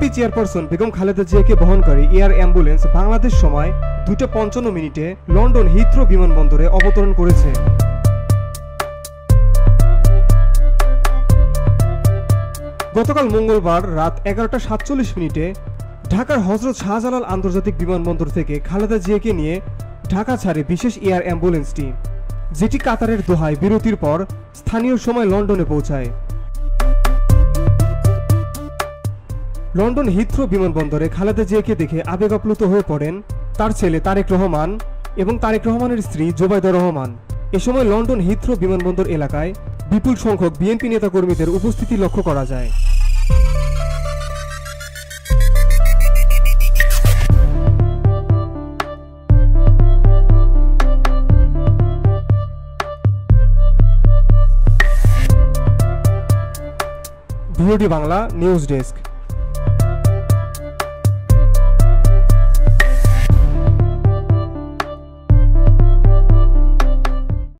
BNP chairperson Begum Khaleda জিয়াকে বহনকারী air ambulance Bangladesh সময় দুইটা পঞ্চান্ন মিনিটে লন্ডন হিথ্রো বিমানবন্দরে অবতরণ করেছে। গতকাল মঙ্গলবার রাত এগারোটা সাতচল্লিশ মিনিটে ঢাকার হজরত শাহজালাল আন্তর্জাতিক বিমানবন্দর থেকে খালেদা জিয়াকে নিয়ে ঢাকা ছাড়ে বিশেষ এয়ার অ্যাম্বুলেন্সটি, যেটি কাতারের দোহায় বিরতির পর স্থানীয় সময় লন্ডনে পৌঁছায়। লন্ডন হিথ্রো বিমানবন্দরে খালেদা জিয়াকে দেখে আবেগ আপ্লুত হয়ে পড়েন তার ছেলে তারেক রহমান এবং তারেক রহমানের স্ত্রী জোবায়দা রহমান। এ সময় লন্ডন হিথ্রো বিমানবন্দর এলাকায় বিপুল সংখ্যক বিএনপি নেতাকর্মীদের উপস্থিতি লক্ষ্য করা যায়। VOD Bangla news desk.